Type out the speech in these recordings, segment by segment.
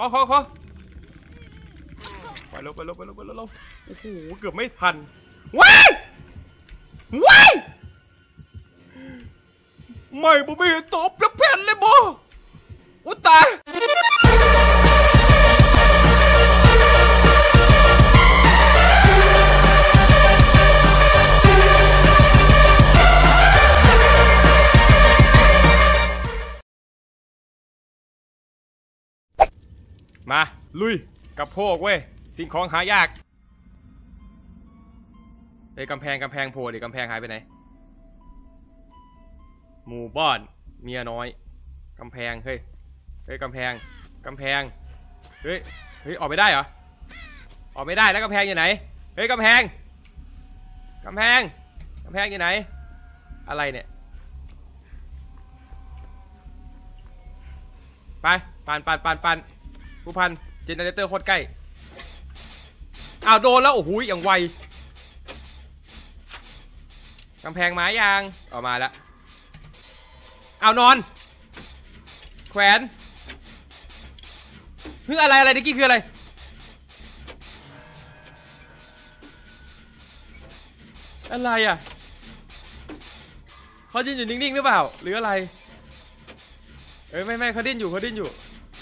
ขอขอขอไปเร็วไปเร็วไปเร็วไปเร็วโอ้โหเกือบไม่ทันว้ายว้ายไม่บ่ไม่เห็นตอบแล้วแผ่นเลยบ่อุยตาย มา ลุย กับพวกเว้ย สิ่งของหายากไอ้กำแพงกำแพงโผล่ดิกำแพงหายไปไหน หมู่บ้านเมียน้อยกำแพง เฮ้ย เฮ้ยกำแพงกำแพง เฮ้ย เฮ้ย ออกไม่ได้เหรอ ออกไม่ได้แล้วกำแพงอยู่ไหน เฮ้ยกำแพงกำแพงกำแพงอยู่ไหน อะไรเนี่ย ไปปันปันปันปัน ผู้พันเจเนเรเตอร์โคตรใกล้อ้าวโดนแล้ว โอ้โหอย่างไวกำแพงไม้ยางออกมาแล้วเอานอน แขวนเฮ้ยอะไรอะไรนี่กี้คืออะไร อะไรอะเขาจะอยู่นิ่งๆหรือเปล่า หรืออะไร เอ้ยไม่ไม่เขาดิ้นอยู่เขาดิ้นอยู่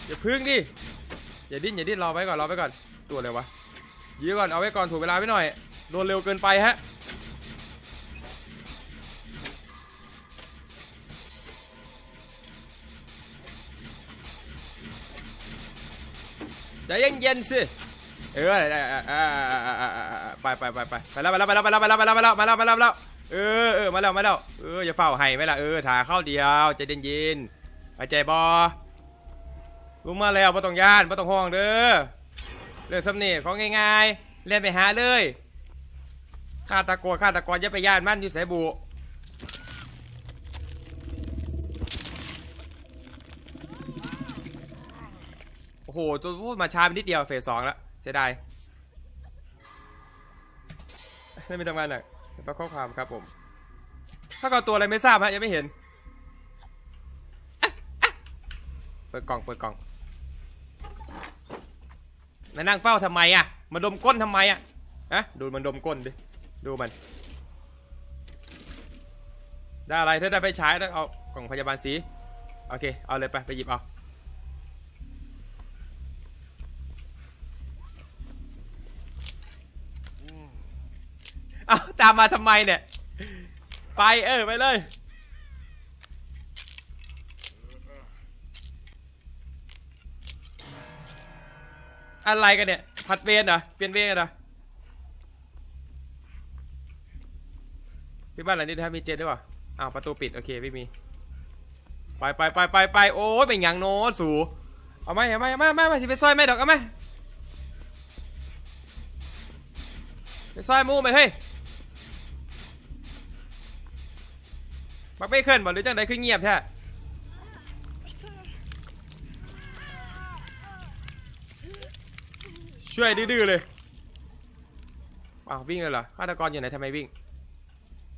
อย่าพึ่งดิ อย่าดิ้นอย่าดิ้นรอไว้ก่อนรอไว้ก่อนตัวอะไรวะยื้อก่อนเอาไว้ก่อนถูกเวลาไว้หน่อยโดนเร็วเกินไปฮะใจเย็นเย็นๆสิเออไปไปไปไปไปแล้วไปแล้วไปแล้วไปแล้วไปแล้วไปแล้วไปแล้วมาแล้วมาแล้วมาแล้วเออเออมาแล้วมาแล้วเอออย่าเฝ้าให้ไหมล่ะเออถ่าเข้าเดียวใจเย็นเย็นๆใจบอ รู้มาแล้วไม่ต้องย่านไม่ต้องห่วงเด้อเรื่องสำเนียของง่ายๆเรียนไปหาเลยฆาตกรฆาตกรอย่าไปย่านมันอยู่สายบุโอ้โหตัวพูดมาช้าไปนิดเดียวเฟสสองแล้วเสียดายไม่มีทำงานหน่อยแป๊บข้อความครับผมถ้าเกาตัวอะไรไม่ทราบฮะยังไม่เห็นเปิดกล่องเปิดกล่อง มานั่งเฝ้าทำไมอะ มาดมก้นทำไมอะฮะดูมันดมก้นดิ ดูมัน ได้อะไรถ้าได้ไปใช้ต้องเอากล่องพยาบาลสี โอเค เอาเลยไปไปหยิบเอาเอาตามมาทำไมเนี่ย ไปเออ ไปเลย อะไรกันเนี่ย ผัดเวรเหรอ เปลี่ยนเวรกันเหรอพี่บ้านหลังนี้ถ้ามีเจนด้วยวะอ้าวประตูปิด โอเคไม่มี ไปไปไปไปไปโอ้ยเป็นยังโน้สูเอาไหมเอาไหมเอาไหมเอาไหมสิไปซอยไหมดอกเอาไหมไปซอยมูไหมเฮ้ยบักไม่เคลื่อนบ่หรือจังใดคือเงียบแท้ ช่วยดื้อเลยอ้าววิ่งเลยเหรอฆาตกรอยู่ไหนทำไมวิ่ง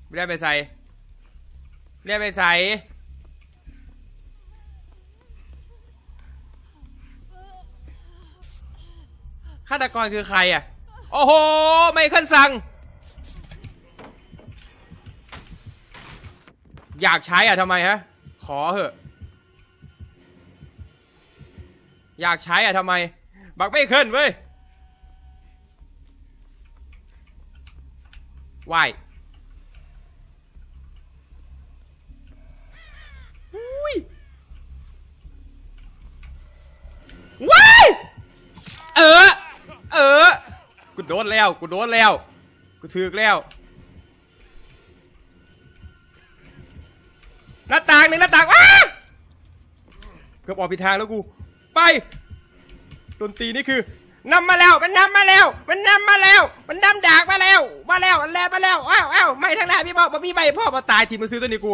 ไม่ได้ไปใส่ไม่ได้ไปใส่ฆาตกรคือใครอะ โอ้โห ไม่ขึ้นสั่ง อยากใช้อะทำไมฮะ ขอเหอะ อยากใช้อะทำไม บักไม่ขึ้นเว้ย ว่ายอุ้ยว้ายเออ เออ กูโดนแล้ว กูโดนแล้ว กูถือกแล้ว หน้าต่างหนึ่งหน้าต่างว้าเกือบออกผิดทางแล้วกู ไป ดนตรีนี่คือ นำมาแล้ว มันนำมาแล้ว มันนำมาแล้ว มันนำดากมาแล้ว มาแล้วมันแลนมาแล้วอ้าวอ้าวไม่ทางหน้าพี่พ่อมาพี่ไม่พ่อมาตายทีมันซื้อตัวนี้กู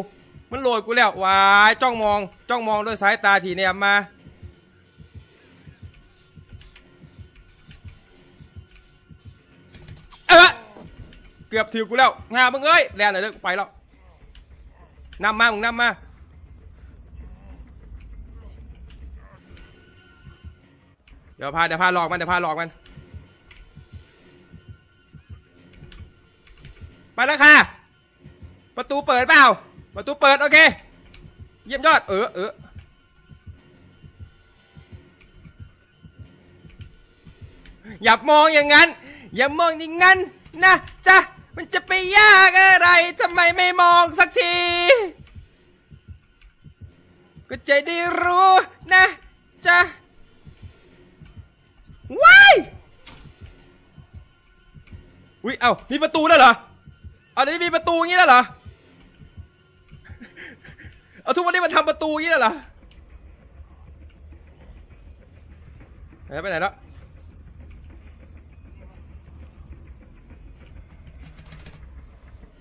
มันโหลดกูแล้ววายจ้องมอง จ้องมองด้วยสายตาทีเนี่ยมาเออเกือบถือกูแล้วงามึงเอ้ยแลนเลยเลิกไปแล้วนำมามึงนำมา เดี๋ยวพาเดี๋ยวพาหลอกมันเดี๋ยวพาหลอกมัน ไปแล้วค่ะ ประตูเปิดเปล่า ประตูเปิด โอเค เยี่ยมยอด เออเอออย่ามองอย่างนั้น อย่ามองอย่างนั้นนะจ๊ะ มันจะไปยากอะไรทำไมไม่มองสักที ก็จะได้รู้นะจ๊ะ ว้ายอุ้ยเอ้ามีประตูแล้วเหรอเอาเดี๋ยวนี้มีประตูอย่างนี้แล้วเหรอเอาทุกวันนี้มันทำประตูอย่างนี้แล้วเหรอไหนไปไหนแล้ว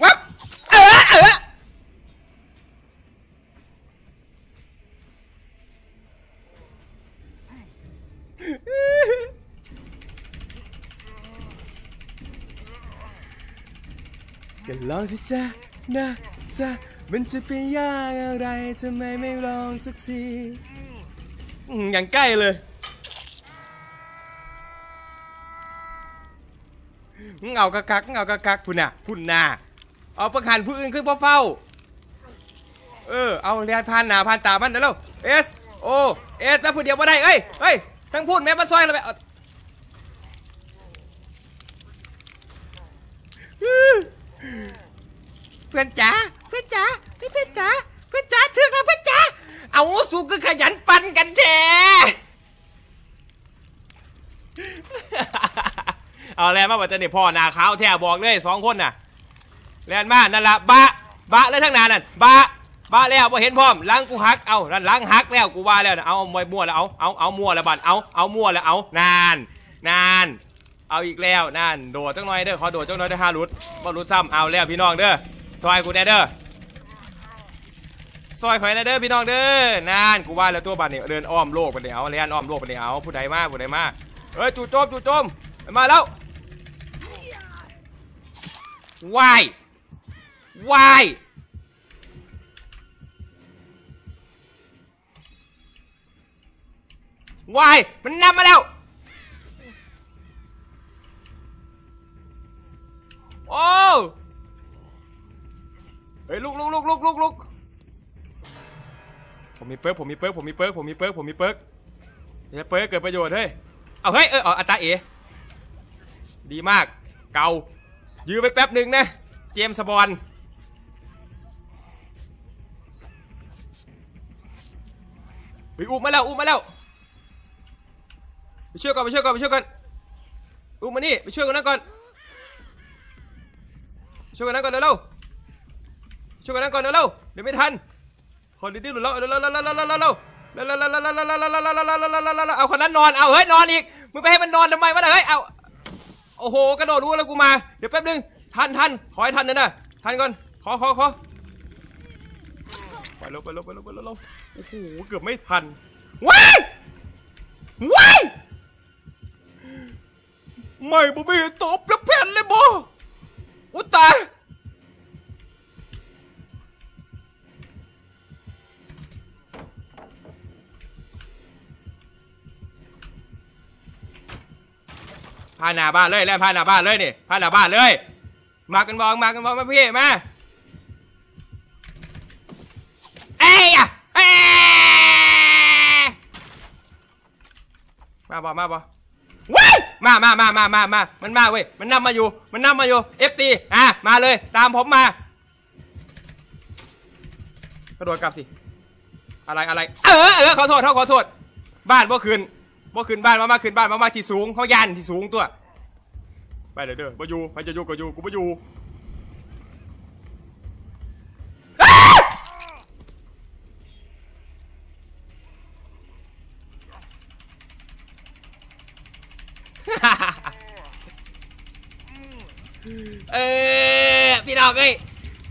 วับเออเออ ก็ลองสิจ๊ะนะจ๊ะมันจะไปยากอะไรทำไมไม่ลองสักทีอย่างใกล้เลยมึงากะกักมึงากะกักพุ่นน่ะพุ่นน่ะเอาประคันผู้อื่นขึ้นพ่อเฝ้า เออ เอาเรียนผ่านหนาผ่านตามันเดี๋ยวเร็วเอสโอเอสแม่ผู้เดียวมาได้เอ้ยเฮ้ยทั้งพูดแม่มาซอยเราไป พื่อนจ๋าเพื่อนจ๋าพี่เพื่อนจ๋าเพื่อนจ๋าถึงแล้วเพื่อนจ๋าเอาสูก็ขยันปันกันแท้เอาแลนมาบัดเจนี่พ่อนาขาวแท้บอกเลยสองคนน่ะแลนมานั่นละบะบะเลยทั้งนานนั่นบะบะแล้วพอเห็นพร้อมล้างกูหักเอานั่นล้างหักแล้วกูว่าแล้วนะเอามวยมั่วแล้วเอาเอาเอามั่วแล้วบัดเอาเอามั่วแล้วเอานานนานเอาอีกแล้วนั่นโดดจังหน่อยเด้อขอโดดจังหน่อยได้อห้ารุดบ่รุดซ้ำเอาแล้วพี่น้องเด้อ ซอยกูแน่เด้อซอยข่อยแน่เด้อพี่น้องเด้อนานกูว่าแล้วตัวบัดนี่ยเดินอ้อมโลกไปเดี๋ยวเอาเลียนอ้อมโลกไปเดี๋ยวเอาผู้ใดมาผู้ใดมาเอ้ยจู่โจมจู่โจมมาแล้ววายวายวายมันนำมาแล้ว โอ้ ฮ้ยลุกลุกลุกลุกลุกลุกผมมีเปิร์กผมมีเปิร์กผมมีเปิร์กผมมีเปิร์กผมมีเปิร์กเดี๋ยวเปิร์กเกิดประโยชน์เฮ้ยเอาเฮ้ยเอออัตราเอดีมากเกายื้อไปแป๊บหนึ่งนะเจมส์บอลไปอุ้มมาแล้วอุ้มมาแล้วไปช่วยก่อนไปช่วยก่อนไปช่วยก่อนอุ้มมานี่ไปช่วยกันนั้นก่อนช่วยกันนั้นก่อนเร็วๆ ช่วยกันนั่งก่อนเร็วเดี๋ยวไม่ทันคนดิตี้หลุดแล้วเร็วเร็วเร็วเร็วเร็วเร็วเร็วเอาคนนั้นนอน เอาเฮ้ยนอนอีก มึงไปให้มันนอนทำไมวะเฮ้ย เอา โอ้โหกระโดดรู้แล้วกูมา เดี๋ยวแป๊บนึง ทันทันขอให้ทันนะน่ะทันก่อน ขอขอขอไปเร็วไปเร็วไปเร็วไปเร็โอ้โห เกือบไม่ทันว้ายว้ายไม่บ่มีตบแล้วแผ่นเลยบ่อุตา พาหน้าบ้านเลยแล้วพาหน้าบ้านเลยนี่พาหน้าบ้านเลย มากันบองมากันบองมาพี่มาเอ้ยอะเอ้ยมาบ่มาบ่ว้ายมามามามามามามันมาเว้ยมันนำมาอยู่ มันนำมาอยู่เอฟตีอะมาเลย ตามผมมากระโดดกลับสิ อะไรอะไร เออเออขอโทษเขาขอโทษ บ้านบ่คืน บ่คืนบ้านมามาคืนบ้านมามาที่สูงเขาย่านที่สูงตัวไปเด้อเด้อบ่อยู่ไปจะอยู่ก็อยู่กูบ่อยู่อ้าเออพี่น้องเอ้ย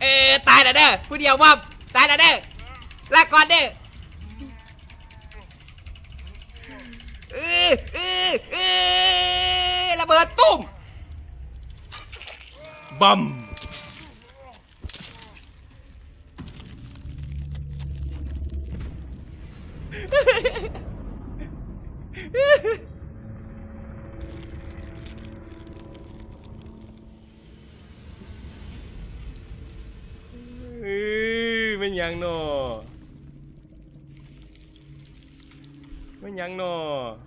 เออตายแล้วเด้อผู้เดียวมอบตายแล้วเด้อลาก่อนเด้อ เอเอเอระเบิดตุ้มบัมเป็นยังเนาะเป็นยังเนาะ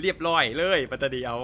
เรียบร้อยเลยปัตตาเดียว